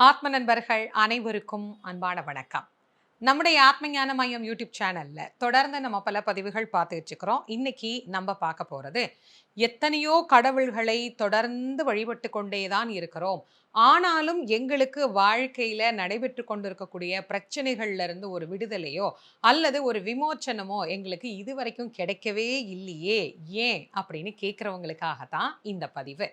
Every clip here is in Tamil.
ஆத்ம நண்பர்கள் அனைவருக்கும் அன்பான வணக்கம். நம்முடைய ஆத்ம ஞான மையம் யூடியூப் சேனல்ல தொடர்ந்து நம்ம பல பதிவுகள் பார்த்துட்டு இருக்கிறோம். இன்னைக்கு நம்ம பார்க்க போறது எத்தனையோ கடவுள்களை தொடர்ந்து வழிபட்டு கொண்டே தான் இருக்கிறோம். ஆனாலும் எங்களுக்கு வாழ்க்கையில நடைபெற்று கொண்டிருக்கக்கூடிய பிரச்சனைகள்ல இருந்து ஒரு விடுதலையோ அல்லது ஒரு விமோச்சனமோ எங்களுக்கு இதுவரைக்கும் கிடைக்கவே இல்லையே. ஏன்? அப்படின்னு கேட்குறவங்களுக்காக தான் இந்த பதிவு.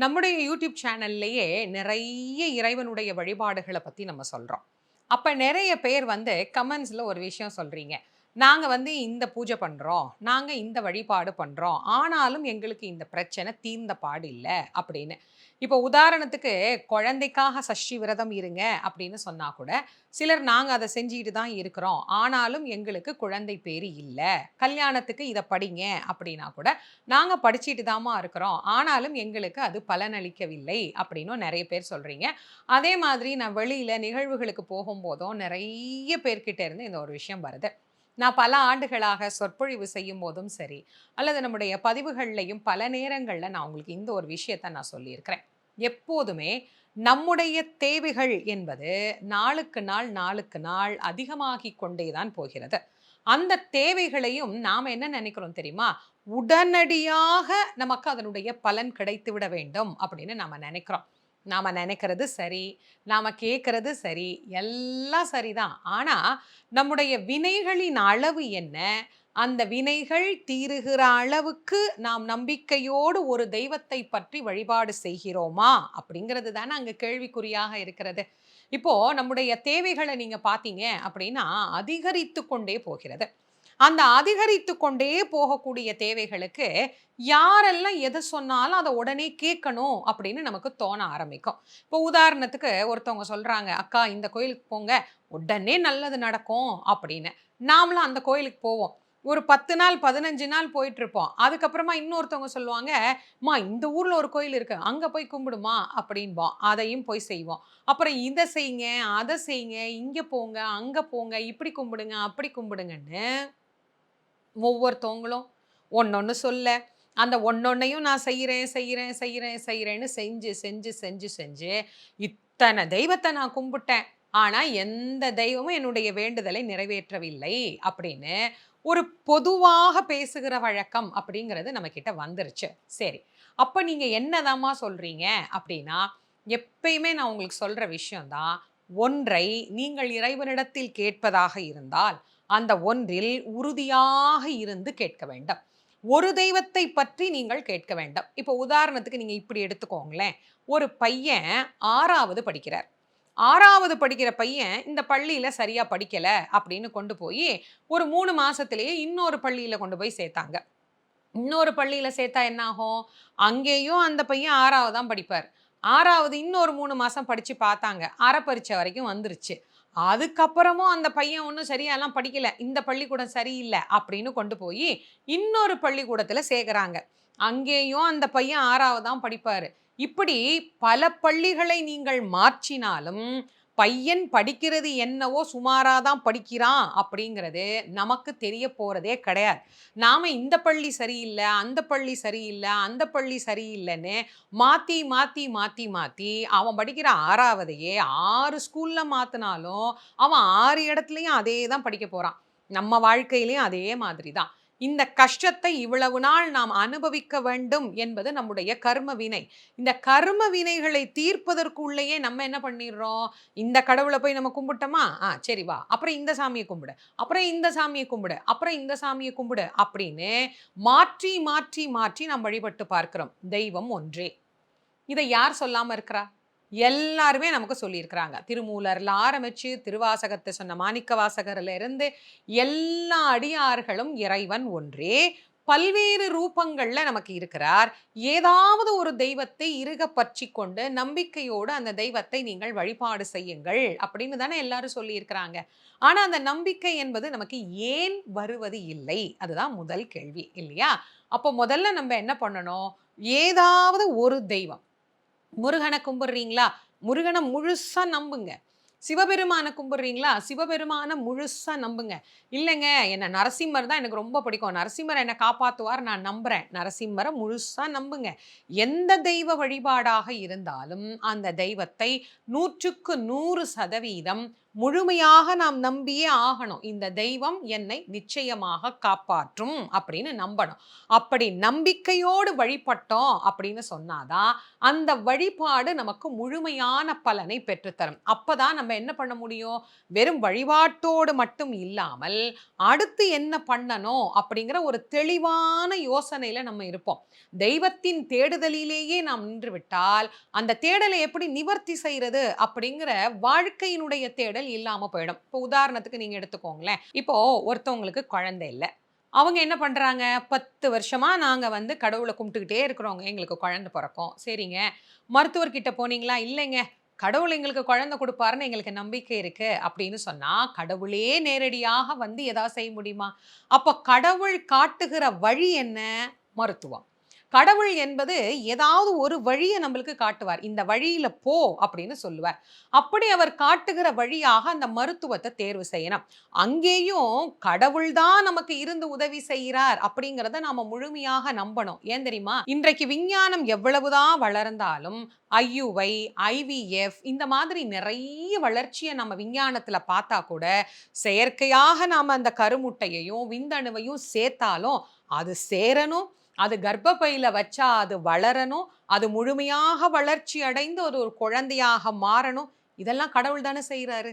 நம்முடைய யூடியூப் சேனல்லையே நிறைய இறைவனுடைய வழிபாடுகளை பற்றி நம்ம சொல்கிறோம் அப்போ நிறைய பேர் வந்து கமெண்ட்ஸில் ஒரு விஷயம் சொல்கிறீங்க நாங்கள் வந்து இந்த பூஜை பண்ணுறோம் நாங்கள் இந்த வழிபாடு பண்ணுறோம் ஆனாலும் எங்களுக்கு இந்த பிரச்சனை தீர்ந்த பாடு இல்லை அப்படின்னு. இப்போ உதாரணத்துக்கு குழந்தைக்காக சஷ்டி விரதம் இருங்க அப்படின்னு சொன்னால் கூட சிலர் நாங்கள் அதை செஞ்சுக்கிட்டு தான் இருக்கிறோம் ஆனாலும் எங்களுக்கு குழந்தை பேர் இல்லை கல்யாணத்துக்கு இதை படிங்க அப்படின்னா கூட நாங்கள் படிச்சுட்டு தாமா இருக்கிறோம் ஆனாலும் எங்களுக்கு அது பலனளிக்கவில்லை அப்படின்னும் நிறைய பேர் சொல்கிறீங்க அதே மாதிரி நான் வெளியில் நிகழ்வுகளுக்கு போகும்போதும் நிறைய பேர்கிட்ட இருந்து இந்த ஒரு விஷயம் வருது. நான் பல ஆண்டுகளாக சொற்பொழிவு செய்யும் போதும் சரி அல்லது நம்முடைய பதிவுகள்லையும் பல நேரங்களில் நான் உங்களுக்கு இந்த ஒரு விஷயத்த நான் சொல்லியிருக்கிறேன். எப்போதுமே நம்முடைய தேவைகள் என்பது நாளுக்கு நாள் நாளுக்கு நாள் அதிகமாகி கொண்டே தான் போகிறது. அந்த தேவைகளையும் நாம் என்ன நினைக்கிறோம் தெரியுமா? உடனடியாக நமக்கு அதனுடைய பலன் கிடைத்து விட வேண்டும் அப்படின்னு நாம் நினைக்கிறோம். நாம் நினைக்கிறது சரி நாம் கேட்கறது சரி எல்லாம் சரிதான். ஆனால் நம்முடைய வினைகளின் அளவு என்ன? அந்த வினைகள் தீருகிற அளவுக்கு நாம் நம்பிக்கையோடு ஒரு தெய்வத்தை பற்றி வழிபாடு செய்கிறோமா? அப்படிங்கிறது தானே அங்கே கேள்விக்குறியாக இருக்கிறது. இப்போ நம்முடைய தேவைகளை நீங்கள் பார்த்தீங்க அப்படின்னா அதிகரித்து கொண்டே போகிறது. அந்த அதிகரித்து கொண்டே போகக்கூடிய தேவைகளுக்கு யாரெல்லாம் எதை சொன்னாலும் அதை உடனே கேட்கணும் அப்படின்னு நமக்கு தோண ஆரம்பிக்கும். இப்போ உதாரணத்துக்கு ஒருத்தவங்க சொல்கிறாங்க அக்கா இந்த கோயிலுக்கு போங்க உடனே நல்லது நடக்கும் அப்படின்னு. நாமளும் அந்த கோயிலுக்கு போவோம். ஒரு பத்து நாள் பதினஞ்சு நாள் போயிட்டு இருப்போம் அதுக்கப்புறமா இன்னொருத்தவங்க சொல்லுவாங்க மா இந்த ஊரில் ஒரு கோயில் இருக்கு அங்கே போய் கும்பிடுமா அப்படின்போம். அதையும் போய் செய்வோம். அப்புறம் இதை செய்யுங்க அதை செய்யுங்க இங்கே போங்க அங்கே போங்க இப்படி கும்பிடுங்க அப்படி கும்பிடுங்கன்னு ஒவ்வொருத்தவங்களும் ஒன்னொன்னு சொல்ல அந்த ஒன்னொன்னையும் நான் செய்கிறேன் செய்கிறேன் செய்கிறேன் செய்கிறேன்னு செஞ்சு செஞ்சு செஞ்சு செஞ்சு இத்தனை தெய்வத்தை நான் கும்பிட்டேன். ஆனால் எந்த தெய்வமும் என்னுடைய வேண்டுதலை நிறைவேற்றவில்லை அப்படின்னு ஒரு பொதுவாக பேசுகிற வழக்கம் அப்படிங்கிறது நம்மக்கிட்ட வந்துருச்சு. சரி அப்போ நீங்கள் என்னதாம்மா சொல்கிறீங்க அப்படின்னா எப்பயுமே நான் உங்களுக்கு சொல்கிற விஷயம்தான் ஒன்றை நீங்கள் இறைவனிடத்தில் கேட்பதாக இருந்தால் அந்த ஒன்றில் உறுதியாக இருந்து கேட்க வேண்டும். ஒரு தெய்வத்தை பற்றி நீங்கள் கேட்க வேண்டும். இப்போ உதாரணத்துக்கு நீங்கள் இப்படி எடுத்துக்கோங்களேன். ஒரு பையன் ஆறாவது படிக்கிறார். ஆறாவது படிக்கிற பையன் இந்த பள்ளியில் சரியாக படிக்கலை அப்படின்னு கொண்டு போய் ஒரு மூணு மாதத்துலேயே இன்னொரு பள்ளியில் கொண்டு போய் சேர்த்தாங்க. இன்னொரு பள்ளியில் சேர்த்தா என்ன ஆகும் அங்கேயும் அந்த பையன் ஆறாவது தான் படிப்பார். ஆறாவது இன்னொரு மூணு மாதம் படித்து பார்த்தாங்க. அரை பரீட்சை வரைக்கும் வந்துருச்சு. அதுக்கப்புறமும் அந்த பையன் ஒன்றும் சரியாலாம் படிக்கல இந்த பள்ளிக்கூடம் சரியில்லை அப்படின்னு கொண்டு போய் இன்னொரு பள்ளிக்கூடத்தில் சேர்க்குறாங்க அங்கேயும் அந்த பையன் ஆறாவது தான் படிப்பார். இப்படி பல பள்ளிகளை நீங்கள் மாற்றினாலும் பையன் படிக்கிறது என்னவோ சுமாராக தான் படிக்கிறான் அப்படிங்கிறது நமக்கு தெரிய போகிறதே கிடையாது. நாம் இந்த பள்ளி சரியில்லை அந்த பள்ளி சரியில்லை அந்த பள்ளி சரியில்லைன்னு மாற்றி மாற்றி மாற்றி மாற்றி அவன் படிக்கிற ஆறாவதையே ஆறு ஸ்கூலில் மாற்றினாலும் அவன் ஆறு இடத்துலையும் அதே தான் படிக்க போகிறான் நம்ம வாழ்க்கையிலையும் அதே மாதிரி தான் இந்த கஷ்டத்தை இவ்வளவு நாள் நாம் அனுபவிக்க வேண்டும் என்பது நம்முடைய கர்ம வினை. இந்த கர்ம வினைகளை தீர்ப்பதற்குள்ளேயே நம்ம என்ன பண்ணிடுறோம்? இந்த கடவுளை போய் நம்ம கும்பிட்டோமா? ஆ சரி வா. அப்புறம் இந்த சாமியை கும்பிடு. அப்புறம் இந்த சாமியை கும்பிடு. அப்புறம் இந்த சாமியை கும்பிடு அப்படின்னு மாற்றி மாற்றி மாற்றி நாம் வழிபட்டு பார்க்கிறோம். தெய்வம் ஒன்றே. இதை யார் சொல்லாமல் இருக்கிறா? எல்லாருமே நமக்கு சொல்லியிருக்கிறாங்க. திருமூலரில் ஆரம்பித்து திருவாசகத்தை சொன்ன மாணிக்க வாசகர்ல இருந்து எல்லா அடியார்களும் இறைவன் ஒன்றே. பல்வேறு ரூபங்களில் நமக்கு இருக்கிறார். ஏதாவது ஒரு தெய்வத்தை இருக பற்றி கொண்டு நம்பிக்கையோடு அந்த தெய்வத்தை நீங்கள் வழிபாடு செய்யுங்கள் அப்படின்னு தானே எல்லாரும் சொல்லியிருக்கிறாங்க. ஆனால் அந்த நம்பிக்கை என்பது நமக்கு ஏன் வருவது இல்லை? அதுதான் முதல் கேள்வி இல்லையா? அப்போ முதல்ல நம்ம என்ன பண்ணணும்? ஏதாவது ஒரு தெய்வம் முருகனை கும்பிடுறீங்களா? முருகனை முழுசா நம்புங்க. சிவபெருமானை கும்பிடுறீங்களா? சிவபெருமானை முழுசா நம்புங்க. இல்லைங்க என்ன நரசிம்மர் தான் எனக்கு ரொம்ப பிடிக்கும். நரசிம்மர் என்னை காப்பாற்றுவார் நான் நம்புறேன். நரசிம்மரை முழுசா நம்புங்க. எந்த தெய்வ வழிபாடாக இருந்தாலும் அந்த தெய்வத்தை நூற்றுக்கு நூறு சதவீதம் முழுமையாக நாம் நம்பியே ஆகணும். இந்த தெய்வம் என்னை நிச்சயமாக காப்பாற்றும் அப்படின்னு நம்பணும். அப்படி நம்பிக்கையோடு வழிபட்டோம் அப்படின்னு சொன்னாதான் அந்த வழிபாடு நமக்கு முழுமையான பலனை பெற்றுத்தரும். அப்பதான் நம்ம என்ன பண்ண முடியும்? வெறும் வழிபாட்டோடு மட்டும் இல்லாமல் அடுத்து என்ன பண்ணணும் அப்படிங்கிற ஒரு தெளிவான யோசனையில நம்ம இருப்போம். தெய்வத்தின் தேடுதலிலேயே நாம் நின்று விட்டால் அந்த தேடலை எப்படி நிவர்த்தி செய்யறது அப்படிங்கிற வாழ்க்கையினுடைய தேடல் இல்லாம போயிடும். இப்போ உதாரணத்துக்கு நீங்க எடுத்துக்கோங்களேன். இப்போ ஒருத்தவங்களுக்கு குழந்தை இல்லை. அவங்க என்ன பண்றாங்க? பத்து வருஷமா நாங்க வந்து கடவுளை கும்பிட்டுக்கிட்டே இருக்கிறோங்க. எங்களுக்கு குழந்தை பிறக்கும். சரிங்க. மருத்துவர்கிட்ட போனீங்களா? இல்லைங்க. கடவுள் எங்களுக்கு குழந்தை கொடுப்பாருன்னு எங்களுக்கு நம்பிக்கை இருக்கு அப்படின்னு சொன்னா கடவுளே நேரடியாக வந்து எதாவது செய்ய முடியுமா? அப்போ கடவுள் காட்டுகிற வழி என்ன? மருத்துவம். கடவுள் என்பது ஏதாவது ஒரு வழியை நம்மளுக்கு காட்டுவார். இந்த வழியில போ அப்படின்னு சொல்லுவார். அப்படி அவர் காட்டுகிற வழியாக அந்த மருத்துவத்தை தேர்வு செய்யணும். அங்கேயும் கடவுள் தான் நமக்கு இருந்து உதவி செய்கிறார் அப்படிங்கிறத நாம முழுமையாக நம்பணும். ஏன் தெரியுமா? இன்றைக்கு விஞ்ஞானம் எவ்வளவுதான் வளர்ந்தாலும் ஐயுவை ஐவிஎஃப் இந்த மாதிரி நிறைய வளர்ச்சியை நம்ம விஞ்ஞானத்துல பார்த்தா கூட செயற்கையாக நாம அந்த கருமுட்டையையும் விந்தணுவையும் சேர்த்தாலும் அது சேரணும் அது கர்ப்பப்பையில் வச்சா அது வளரணும். அது முழுமையாக வளர்ச்சி அடைந்து ஒரு ஒரு குழந்தையாக மாறணும். இதெல்லாம் கடவுள் தானே செய்கிறாரு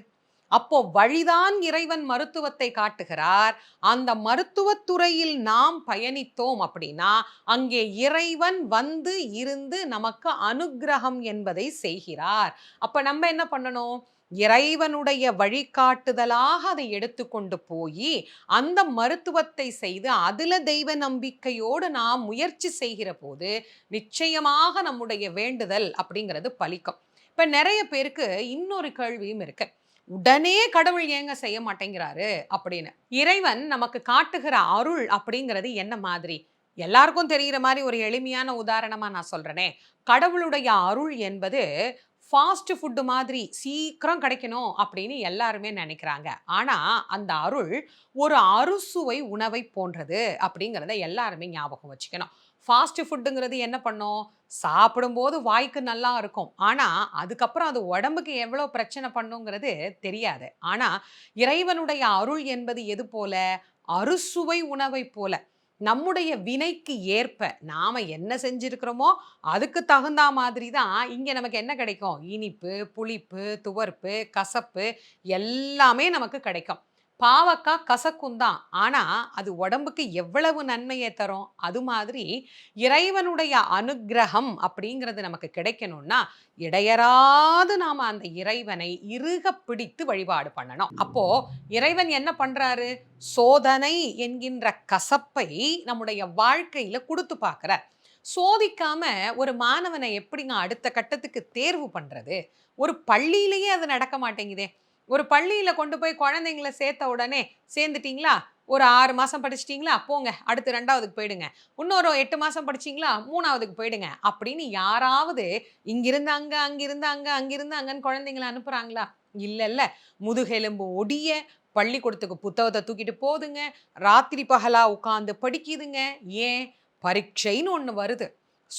அப்போ வழிதான் இறைவன் மருத்துவத்தை காட்டுகிறார். அந்த மருத்துவத்துறையில் நாம் பயணித்தோம் அப்படின்னா அங்கே இறைவன் வந்து இருந்து நமக்கு அனுக்கிரகம் என்பதை செய்கிறார். அப்ப நம்ம என்ன பண்ணணும்? இறைவனுடைய வழிகாட்டுதலாக அதை எடுத்துக்கொண்டு போய் அந்த மருத்துவத்தை செய்து அதில் தெய்வ நம்பிக்கையோடு நாம் முயற்சி செய்கிற போது நிச்சயமாக நம்முடைய வேண்டுதல் அப்படிங்கிறது பலிக்கும். இப்போ நிறைய பேருக்கு இன்னொரு கேள்வியும் இருக்கு. உடனே கடவுள் ஏங்க செய்ய மாட்டேங்கிறாரு அப்படின்னு. இறைவன் நமக்கு காட்டுகிற அருள் அப்படிங்கிறது என்ன மாதிரி? எல்லாருக்கும் தெரிகிற மாதிரி ஒரு எளிமையான உதாரணமாக நான் சொல்கிறேனே கடவுளுடைய அருள் என்பது ஃபாஸ்ட் ஃபுட்டு மாதிரி சீக்கிரம் கிடைக்கணும் அப்படின்னு எல்லாருமே நினைக்கிறாங்க. ஆனால் அந்த அருள் ஒரு அறுசுவை உணவை போன்றது அப்படிங்கிறத எல்லாருமே ஞாபகம் வச்சுக்கணும். ஃபாஸ்ட் ஃபுட்டுங்கிறது என்ன பண்ணும்? சாப்பிடும்போது வாய்க்கு நல்லா இருக்கும். ஆனால் அதுக்கப்புறம் அது உடம்புக்கு எவ்வளோ பிரச்சனை பண்ணுங்கிறது தெரியாது. ஆனால் இறைவனுடைய அருள் என்பது எது போல? அறுசுவை உணவை போல. நம்முடைய வினைக்கு ஏற்ப நாம என்ன செஞ்சுருக்கிறோமோ அதுக்கு தகுந்த மாதிரி தான் இங்கே நமக்கு என்ன கிடைக்கும்? இனிப்பு புளிப்பு துவர்ப்பு கசப்பு எல்லாமே நமக்கு கிடைக்கும். பாவக்காய் கசக்கும் தான் ஆனால் அது உடம்புக்கு எவ்வளவு நன்மையை தரும்? அது மாதிரி இறைவனுடைய அனுகிரகம் அப்படிங்கிறது நமக்கு கிடைக்கணும்னா இடையராது நாம் அந்த இறைவனை இறுக பிடித்து வழிபாடு பண்ணணும். அப்போ இறைவன் என்ன பண்ணுறாரு சோதனை என்கின்ற கசப்பை நம்முடைய வாழ்க்கையில் கொடுத்து பார்க்குற சோதிக்காம ஒரு மாணவனை எப்படிங்க அடுத்த கட்டத்துக்கு தேர்வு பண்ணுறது ஒரு பள்ளியிலேயே அது நடக்க மாட்டேங்குதே. ஒரு பள்ளியில் கொண்டு போய் குழந்தைங்கள சேர்த்த உடனே சேர்ந்துட்டிங்களா? ஒரு ஆறு மாதம் படிச்சிட்டிங்களா? போங்க அடுத்து ரெண்டாவதுக்கு போயிடுங்க. இன்னொரு எட்டு மாதம் படிச்சிங்களா மூணாவதுக்கு போயிடுங்க. அப்படின்னு யாராவது இங்கிருந்து அங்கே அங்கிருந்து அங்கே அங்கிருந்து அங்கன்னு குழந்தைங்கள அனுப்புகிறாங்களா இல்லை இல்லை முதுகெலும்பு ஒடிய பள்ளிக்கூடத்துக்கு புத்தகத்தை தூக்கிட்டு போதுங்க. ராத்திரி பகலாக உட்காந்து படிக்குதுங்க. ஏன்? பரீட்சைன்னு ஒன்று வருது.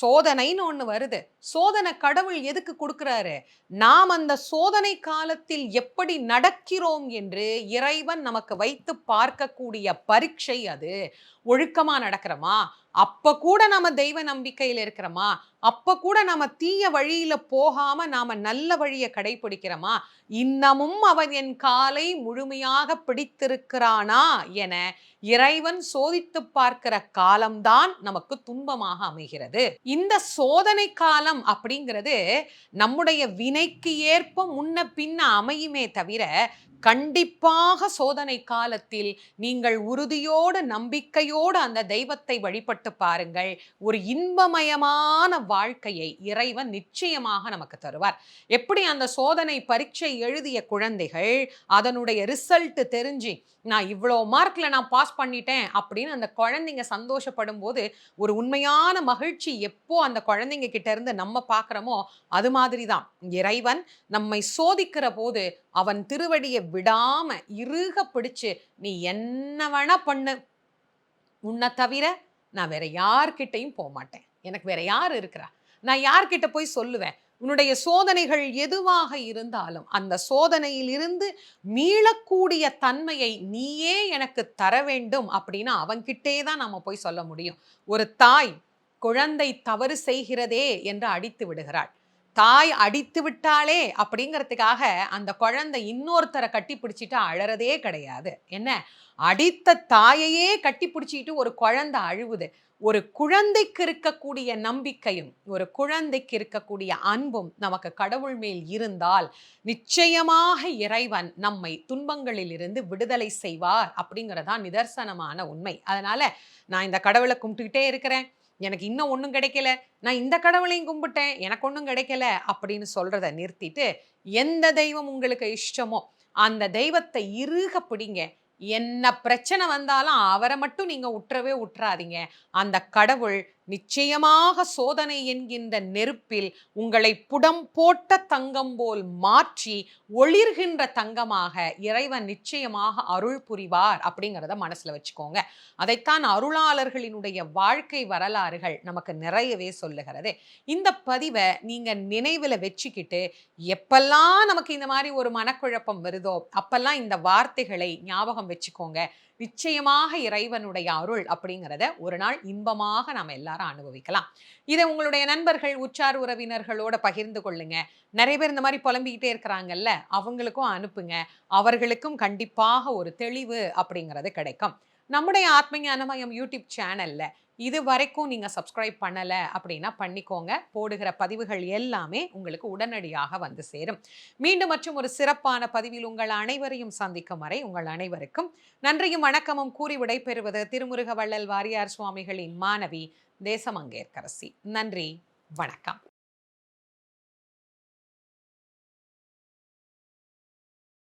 சோதனைன்னு ஒன்று வருது. சோதனை கடவுள் எதுக்கு கொடுக்குறாரு? நாம் அந்த சோதனை காலத்தில் எப்படி நடக்கிறோம் என்று இறைவன் நமக்கு வைத்து பார்க்கக்கூடிய பரீட்சை அது. ஒழுக்கமா நடக்கிறோமா? அப்ப கூட நாம தெய்வ நம்பிக்கையில் இருக்கிறோமா? அப்ப கூட நாம தீய வழியில போகாம நாம நல்ல வழியை கடைபிடிக்கிறோமா? இன்னமும் அவன் என் காலை முழுமையாக பிடித்திருக்கிறானா என இறைவன் சோதித்து பார்க்கிற காலம்தான் நமக்கு துன்பமாக அமைகிறது. இந்த சோதனை காலம் அப்படிங்கிறது நம்முடைய வினைக்கு ஏற்ப முன்ன பின்ன அமையுமே தவிர கண்டிப்பாக சோதனை காலத்தில் நீங்கள் உறுதியோடு நம்பிக்கையோடு அந்த தெய்வத்தை வழிபட்டு பாருங்கள். ஒரு இன்பமயமான வாழ்க்கையை இறைவன் நிச்சயமாக நமக்கு தருவார். எப்படி அந்த சோதனை பரீட்சை எழுதிய குழந்தைகள் அதனுடைய ரிசல்ட் தெரிஞ்சு நான் இவ்வளோ மார்க்கில் நான் பாஸ் பண்ணிட்டேன் அப்படின்னு அந்த குழந்தைங்க சந்தோஷப்படும் போது ஒரு உண்மையான மகிழ்ச்சி எப்போ அந்த குழந்தைங்க கிட்ட இருந்து நம்ம பார்க்குறோமோ அது மாதிரி தான் இறைவன் நம்மை சோதிக்கிற போது அவன் திருவடியை விடாம இறுக பிடிச்சு நீ என்ன வேணா பண்ணு. உன்னை தவிர நான் வேற யார்கிட்டையும் போக மாட்டேன். எனக்கு வேற யார் இருக்கிறா? நான் யார்கிட்ட போய் சொல்லுவேன்? உன்னுடைய சோதனைகள் எதுவாக இருந்தாலும் அந்த சோதனையிலிருந்து மீளக்கூடிய தன்மையை நீயே எனக்கு தர வேண்டும் அப்படின்னு அவன்கிட்டே தான் நம்ம போய் சொல்ல முடியும். ஒரு தாய் குழந்தை தவறு செய்கிறதே என்று அடித்து விடுகிறாள். தாய் அடித்து விட்டாளே அப்படிங்கிறதுக்காக அந்த குழந்தை இன்னொருத்தரை கட்டி பிடிச்சிட்டு அழறதே கிடையாது. என்ன? அடித்த தாயையே கட்டி பிடிச்சிட்டு ஒரு குழந்தை அழுவுது. ஒரு குழந்தைக்கு இருக்கக்கூடிய நம்பிக்கையும் ஒரு குழந்தைக்கு இருக்கக்கூடிய அன்பும் நமக்கு கடவுள் மேல் இருந்தால் நிச்சயமாக இறைவன் நம்மை துன்பங்களில் இருந்து விடுதலை செய்வார் அப்படிங்கிறதான் நிதர்சனமான உண்மை. அதனால நான் இந்த கடவுளை கும்பிட்டுக்கிட்டே இருக்கிறேன். எனக்கு இன்னும் ஒன்றும் கிடைக்கல. நான் இந்த கடவுளையும் கும்பிட்டேன். எனக்கு ஒன்றும் கிடைக்கல அப்படின்னு சொல்கிறத நிறுத்திட்டு எந்த தெய்வம் உங்களுக்கு இஷ்டமோ அந்த தெய்வத்தை இறுக பிடிங்க. என்ன பிரச்சனை வந்தாலும் அவரை மட்டும் நீங்கள் உற்றவே உற்றாதீங்க. அந்த கடவுள் நிச்சயமாக சோதனை என்கின்ற நெருப்பில் உங்களை புடம் போட்ட தங்கம் போல் மாற்றி ஒளிர்கின்ற தங்கமாக இறைவன் நிச்சயமாக அருள் புரிவார் அப்படிங்கிறத மனசில் வச்சுக்கோங்க. அதைத்தான் அருளாளர்களினுடைய வாழ்க்கை வரலாறுகள் நமக்கு நிறையவே சொல்லுகிறது. இந்த பதிவை நீங்கள் நினைவில் வச்சுக்கிட்டு எப்பெல்லாம் நமக்கு இந்த மாதிரி ஒரு மனக்குழப்பம் வருதோ அப்பெல்லாம் இந்த வார்த்தைகளை ஞாபகம் வச்சுக்கோங்க. நிச்சயமாக இறைவனுடைய அருள் அப்படிங்கிறத ஒரு நாள் இன்பமாக நாம் எல்லாரும் அனுபவிக்கலாம். இதை உங்களுடைய நண்பர்கள் உற்றார் உறவினர்களோட பகிர்ந்து கொள்ளுங்க. நிறைய பேர் இந்த மாதிரி புலம்பிக்கிட்டே இருக்கிறாங்கல்ல அவங்களுக்கும் அனுப்புங்க. அவர்களுக்கும் கண்டிப்பாக ஒரு தெளிவு அப்படிங்கிறது கிடைக்கும். நம்முடைய ஆத்மஞானமயம் யூடியூப் சேனல்ல இது வரைக்கும் நீங்கள் சப்ஸ்கிரைப் பண்ணலை அப்படின்னா பண்ணிக்கோங்க. போடுகிற பதிவுகள் எல்லாமே உங்களுக்கு உடனடியாக வந்து சேரும். மீண்டும் மற்றும் ஒரு சிறப்பான பதிவில் உங்கள் அனைவரையும் சந்திக்கும் வரை உங்கள் அனைவருக்கும் நன்றியும் வணக்கமும் கூறி விடைபெறுவது திருமுருக வள்ளல் வாரியார் சுவாமிகளின் மாணவி தேசமங்கேற்கரசி. நன்றி வணக்கம்.